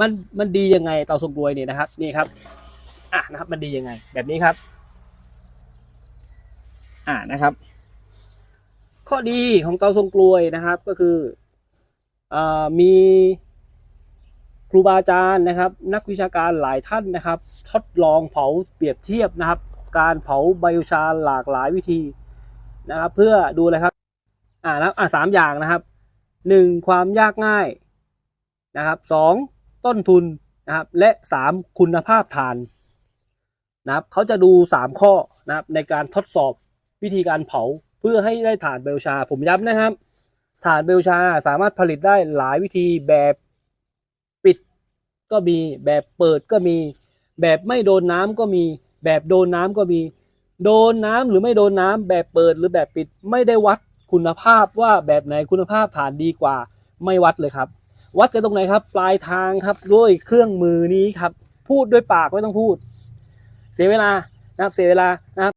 มันมันดียังไงเตาทรงกลวยเนี่ยนะครับนี่ครับอะนะครับ มันดียังไง แบบนี้ครับ อ่านะครับ ข้อดีของเตาทรงกลวยนะครับ ก็คืออ่ามีครูบาอาจารย์นะครับ นักวิชาการหลายท่านนะครับ ทดลองเผาเปรียบเทียบนะครับ การเผาไบโอชาหลากหลายวิธีนะครับ เพื่อดูเลยครับ อ่านะครับอ่าสามอย่างนะครับหนึ่งความยากง่ายนะครับสอง ต้นทุนนะครับและสามคุณภาพฐานนะครับเขาจะดูสามข้อนะครับในการทดสอบวิธีการเผาเพื่อให้ได้ฐานเบลชา ผมย้ำนะครับ ฐานเบลชาสามารถผลิตได้หลายวิธีแบบปิดก็มีแบบเปิดก็มี แบบไม่โดนน้ำก็มี แบบโดนน้ำก็มี โดนน้ำหรือไม่โดนน้ำแบบเปิดหรือแบบปิดไม่ได้วัดคุณภาพว่าแบบไหนคุณภาพฐานดีกว่าไม่วัดเลยครับ วัดกันตรงไหนครับ ปลายทางครับด้วยเครื่องมือนี้ครับ พูดด้วยปากไม่ต้องพูด เสียเวลานะครับเสียเวลานะครับ